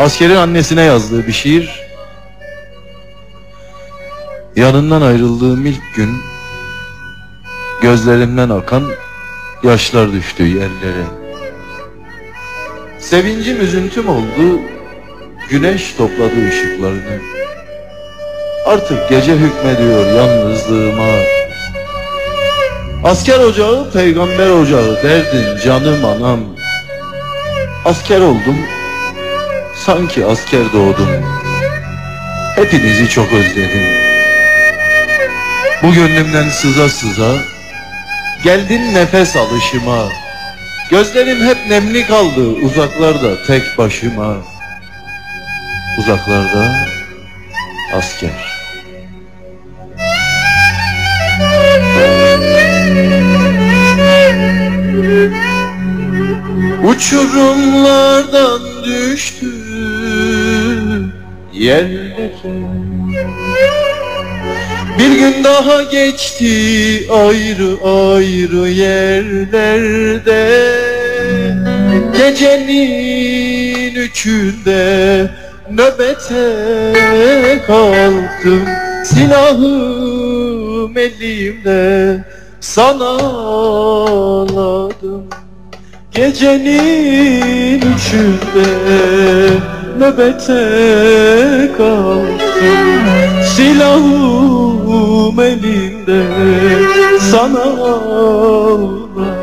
Askerin annesine yazdığı bir şiir. Yanından ayrıldığım ilk gün gözlerimden akan yaşlar düştü yerlere. Sevincim üzüntüm oldu, güneş topladı ışıklarını. Artık gece hükmediyor yalnızlığıma. Asker ocağı, peygamber ocağı derdin canım anam. Asker oldum, sanki asker doğdum. Hepinizi çok özledim. Bu gönlümden sıza sıza, geldin nefes alışıma. Gözlerim hep nemli kaldı uzaklarda tek başıma. Uzaklarda asker. Uçurumlardan düştü. Yerlere Bir gün daha geçti ayrı ayrı yerlerde. Gecenin üçünde nöbete kalktım. Silahım elimde sana ağladım Gecenin üçünde nöbete kalktım Silahım elinde sana ağladım